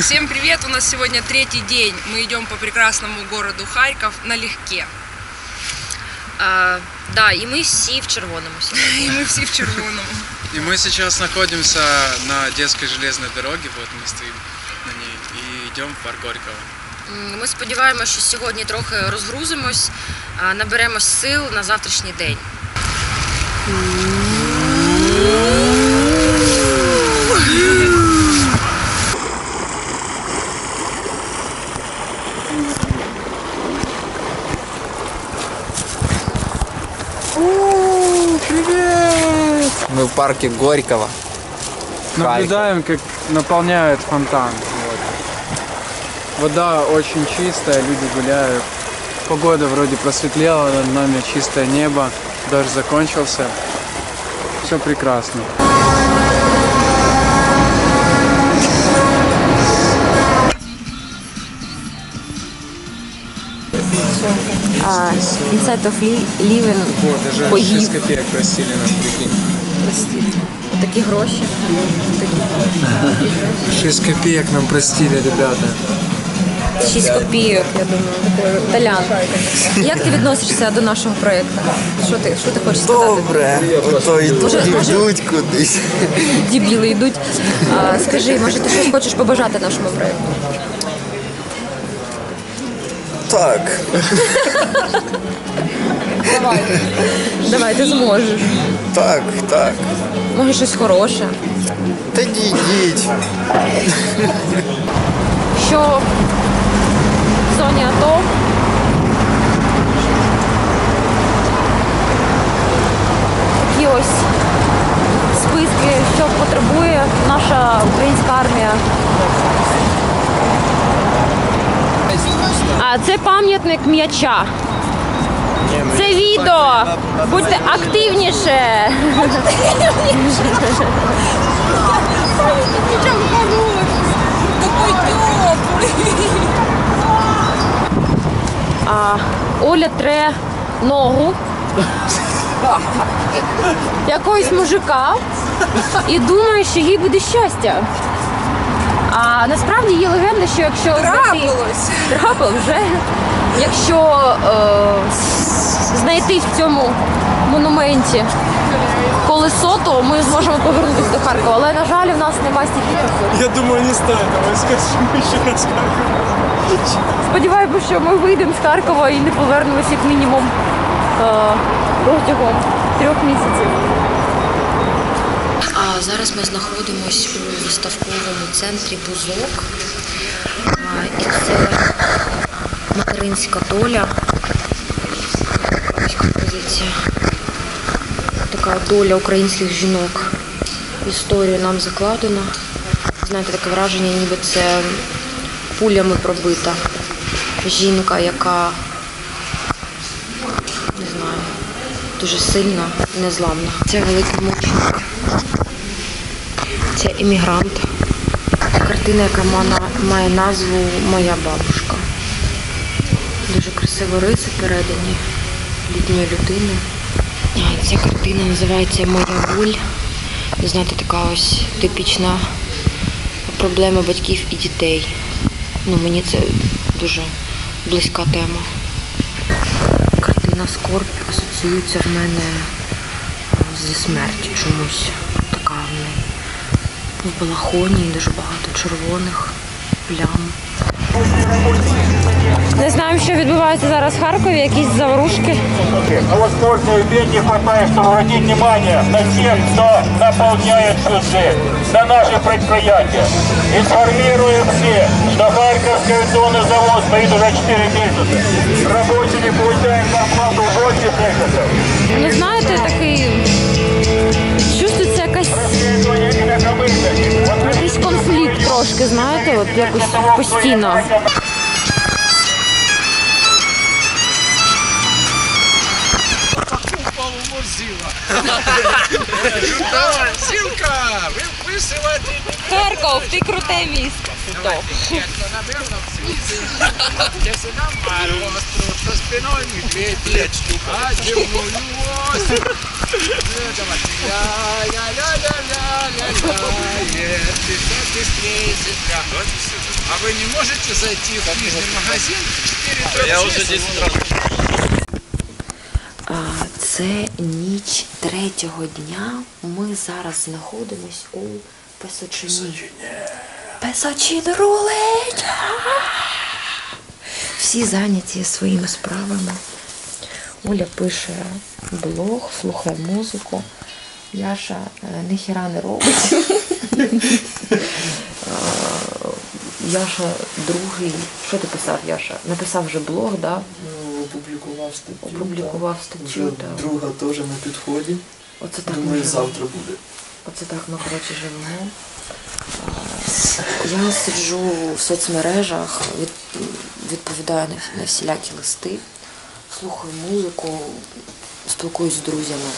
Всем привет! У нас сегодня третий день. Мы идем по прекрасному городу Харьков налегке. А, да, і ми всі в червоному сьогодні. И мы все в червоном. И мы сейчас находимся на детской железной дороге, вот мы стоим на ней, и идем в парк Горького. М, Ми сподіваємося, що сьогодні трохи розгрузимось, а, наберемось сил на завтрашній день. Мы в парке Горького. Наблюдаем, как наполняют фонтан. Вода очень чистая, люди гуляют. Погода вроде просветлела, над нами чистое небо, дождь закончился. Все прекрасно. Inside of living Вот, даже Погиб. 6 копеек просили нас, прикинь. такі гроші. 6 копеек нам простили, ребята. 6 копійок, я думаю. Талян. Як ти відносишся до нашого проєкту? Що ти, що ти хочеш сказати? Добре, то йдуть, кудись. Дібіли йдуть. А, скажи, може ти щось хочеш побажати нашому проєкту? Так, Давай. Давай, ти зможеш. так, так. Може щось хороше. Та йдіть. що зоні АТО такі ось списки, що потребує наша українська армія. А це пам'ятник м'яча. Це відео. Будьте активніше. Оля тре ногу якогось мужика і думає, що їй буде щастя. А насправді є легенда, що якщо Трапилось. трапилось вже, якщо е, знайти в цьому монументі колесо, то ми зможемо повернутися до Харкова. Але на жаль, у нас немає стільки часу. Я думаю, не стоит. Давай скажем еще раз. Сподіваємося, що ми вийдемо з Харкова і не повернемося як мінімум е, протягом трьох місяців. А зараз ми знаходимося у виставковому центрі Бузок. І це материнська доля. Така доля українських жінок. Історію нам закладено. Знаєте, таке враження, ніби це пулями пробита жінка, яка не знаю, дуже сильна незламна. Це великий мученик. Це іммігрант. Картина, яка має назву Моя бабушка. Дуже красиво риси передані літньої людини. Ця картина називається Моя боль. Знаєте, така ось типічна проблема батьків і дітей. Ну, мені це дуже близька тема. Картина скорб асоціюється в мене зі смертю чомусь. Така в неї в балахоні дуже багато червоних плям. Не знаємо, що відбувається зараз в Харкові, якісь заворушки. А вот сколько людей не хватает, чтобы обратить внимание на тех, кто наполняет всю жизнь, на наши предприятия. Информируем все, что Харьковский авиационный завод стоит уже 4 месяца. Рабочие не получают зарплату уже 10 месяцев. Ну, знаєте, такий чувствується якась Расследование инакомыслящих. Вот якийсь конфлікт трошки, знаєте, от якось постійно. Мурзила. Сілка, ви висилаєте Харков, ти круте місто. наверное, в світі. Якщо нам остров, за спиною медведь, п'ять штук. А дивную осень. Ля-ля-ля-ля-ля-ля. Писать быстрее земля. А вы не можете зайти в книжный магазин в 4 Я уже 10 раз. Це ніч третього дня. Ми зараз знаходимось у Песочині. Песочин рулить! Всі зайняті своїми справами. Оля пише блог, слухає музику. Яша е, ніхіра не робить. Е, Яша другий. Що ти писав, Яша? Написав вже блог, да? Опублікував статтю. Опублікував статтю, Вже так. Друга теж на підході. Оце так Думаю, живемо. завтра буде. Оце так ми коротше живемо. Я сиджу в соцмережах, від, відповідаю на, на всілякі листи, слухаю музику, спілкуюсь з друзями.